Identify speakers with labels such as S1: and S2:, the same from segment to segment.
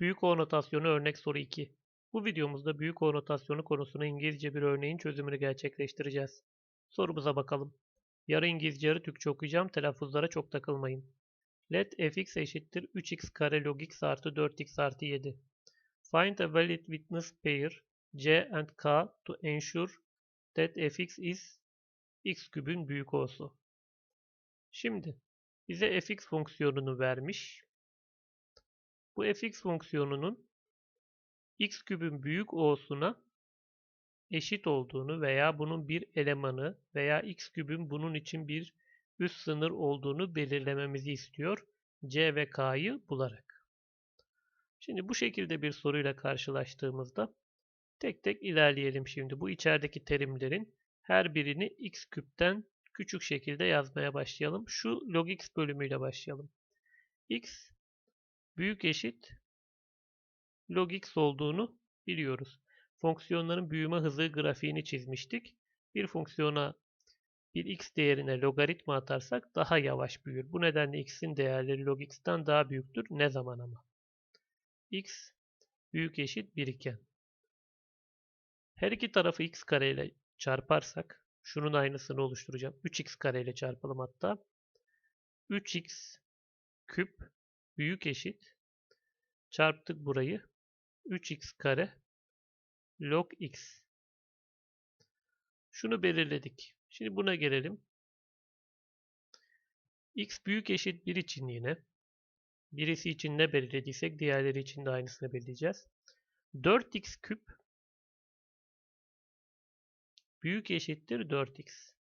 S1: Büyük O notasyonu örnek soru 2. Bu videomuzda büyük O notasyonu konusuna İngilizce bir örneğin çözümünü gerçekleştireceğiz. Sorumuza bakalım. Yarı İngilizce yarı Türkçe okuyacağım. Telaffuzlara çok takılmayın. Let fx eşittir 3x kare log x artı 4x artı 7. Find a valid witness pair c and k to ensure that fx is x kübün büyük o'su. Şimdi bize fx fonksiyonunu vermiş. Bu fx fonksiyonunun x kübün büyük o'suna eşit olduğunu veya bunun bir elemanı veya x kübün bunun için bir üst sınır olduğunu belirlememizi istiyor. C ve K'yı bularak. Şimdi bu şekilde bir soruyla karşılaştığımızda tek tek ilerleyelim şimdi. Bu içerideki terimlerin her birini x küpten küçük şekilde yazmaya başlayalım. Şu log x bölümüyle başlayalım. x büyük eşit log x olduğunu biliyoruz. Fonksiyonların büyüme hızı grafiğini çizmiştik. Bir fonksiyona bir x değerine logaritma atarsak daha yavaş büyür. Bu nedenle x'in değerleri log x'ten daha büyüktür. Ne zaman ama? x büyük eşit 1 iken. Her iki tarafı x kare ile çarparsak şunun aynısını oluşturacağım. 3x kare ile çarpalım hatta. 3x küp büyük eşit çarptık burayı 3x kare log x. Şunu belirledik. Şimdi buna gelelim. x büyük eşit 1 için yine. Birisi için ne belirlediysek diğerleri için de aynısını belirleyeceğiz. 4x küp büyük eşittir 4x.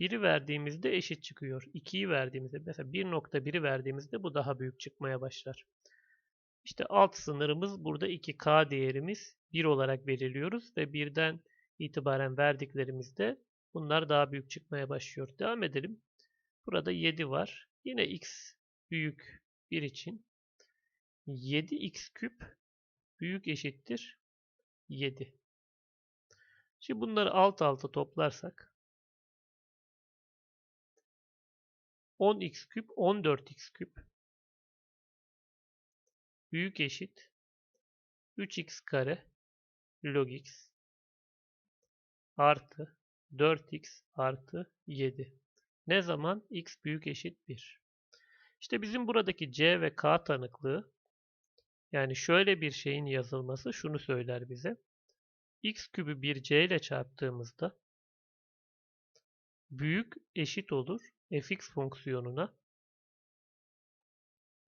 S1: 1'i verdiğimizde eşit çıkıyor. 2'yi verdiğimizde mesela 1.1'i verdiğimizde bu daha büyük çıkmaya başlar. İşte alt sınırımız burada 2k değerimiz 1 olarak belirliyoruz ve birden itibaren verdiklerimizde bunlar daha büyük çıkmaya başlıyor. Devam edelim. Burada 7 var. Yine x büyük 1 için 7x küp büyük eşittir 7. Şimdi bunları alt alta toplarsak 10x küp 14x küp büyük eşit 3x kare log x artı 4x artı 7. Ne zaman x büyük eşit 1. İşte bizim buradaki c ve k tanıklığı yani şöyle bir şeyin yazılması şunu söyler bize. x kübü bir c ile çarptığımızda büyük eşit olur fx fonksiyonuna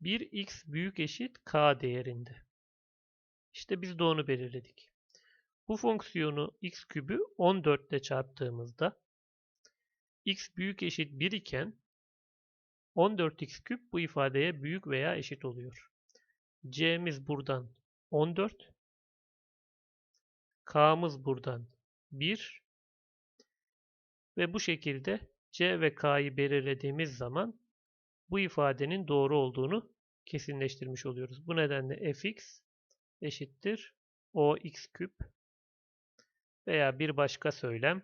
S1: 1x büyük eşit k değerinde. İşte biz de onu belirledik. Bu fonksiyonu x kübü 14 ile çarptığımızda x büyük eşit 1 iken 14x küp bu ifadeye büyük veya eşit oluyor. c'miz buradan 14 k'mız buradan 1 ve bu şekilde c ve k'yı belirlediğimiz zaman bu ifadenin doğru olduğunu kesinleştirmiş oluyoruz. Bu nedenle fx eşittir ox küp veya bir başka söylem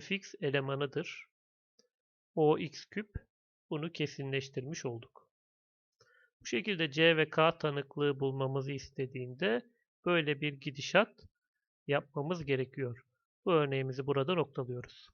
S1: fx elemanıdır. ox küp bunu kesinleştirmiş olduk. Bu şekilde c ve k tanıklığı bulmamızı istediğinde böyle bir gidişat yapmamız gerekiyor. Bu örneğimizi burada noktalıyoruz.